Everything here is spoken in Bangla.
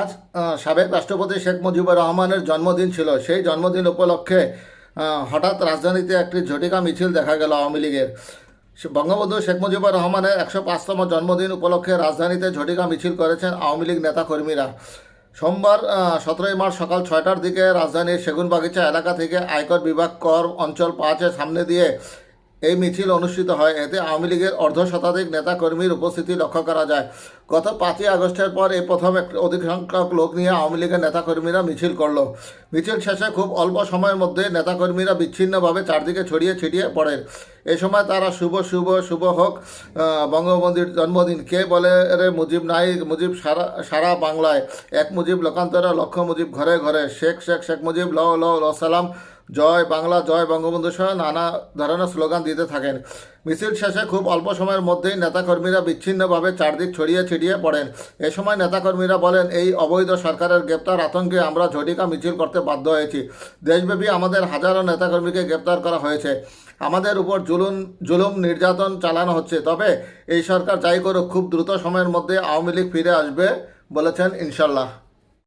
আজ সাবেক রাষ্ট্রপতি শেখ মুজিবুর রহমানের জন্মদিন ছিল। সেই জন্মদিন উপলক্ষে হঠাৎ রাজধানীতে একটি ঝটিকা মিছিল দেখা গেল আওয়ামী লীগের। বঙ্গবন্ধু শেখ মুজিবুর রহমানের একশো পাঁচতম জন্মদিন উপলক্ষে রাজধানীতে ঝটিকা মিছিল করেছেন আওয়ামী লীগ নেতাকর্মীরা। সোমবার সতেরোই মার্চ সকাল ছয়টার দিকে রাজধানীর সেগুনবাগিচা এলাকা থেকে আয়কর বিভাগ কর অঞ্চল পাঁচের সামনে দিয়ে এই মিছিল অনুষ্ঠিত হয়। এতে আওয়ামী লীগের অর্ধ শতাধিক নেতাকর্মীর উপস্থিতি লক্ষ্য করা যায়। গত পাঁচই আগস্টের পর এই প্রথম অধিক সংখ্যক লোক নিয়ে আওয়ামী লীগের নেতাকর্মীরা মিছিল করল। মিছিল শেষে খুব অল্প সময়ের মধ্যে নেতাকর্মীরা বিচ্ছিন্নভাবে চারদিকে ছড়িয়ে ছিটিয়ে পড়েন। এ সময় তারা শুভ শুভ শুভ হোক বঙ্গবন্ধুর জন্মদিন কে বলে রে মুজিব নাই মুজিব সারা সারা বাংলায়। এক মুজিব লোকান্তরে, লক্ষ মুজিব ঘরে ঘরে। শেখ শেখ শেখ মুজিব ল ল, সালাম। জয় বাংলা, জয় বঙ্গবন্ধু সহ নানা ধরনের স্লোগান দিতে থাকেন। মিছিল শেষে খুব অল্প সময়ের মধ্যেই নেতাকর্মীরা বিচ্ছিন্নভাবে চারদিক ছড়িয়ে ছিটিয়ে পড়েন। এ সময় নেতাকর্মীরা বলেন, এই অবৈধ সরকারের গ্রেপ্তার আতঙ্কে আমরা ঝটিকা মিছিল করতে বাধ্য হয়েছি। দেশব্যাপী আমাদের হাজারো নেতাকর্মীকে গ্রেপ্তার করা হয়েছে। আমাদের উপর জুলুম জুলুম নির্যাতন চালানো হচ্ছে। তবে এই সরকার যাই করুক, খুব দ্রুত সময়ের মধ্যে আওয়ামী লীগ ফিরে আসবে, বলেছেন ইনশাল্লাহ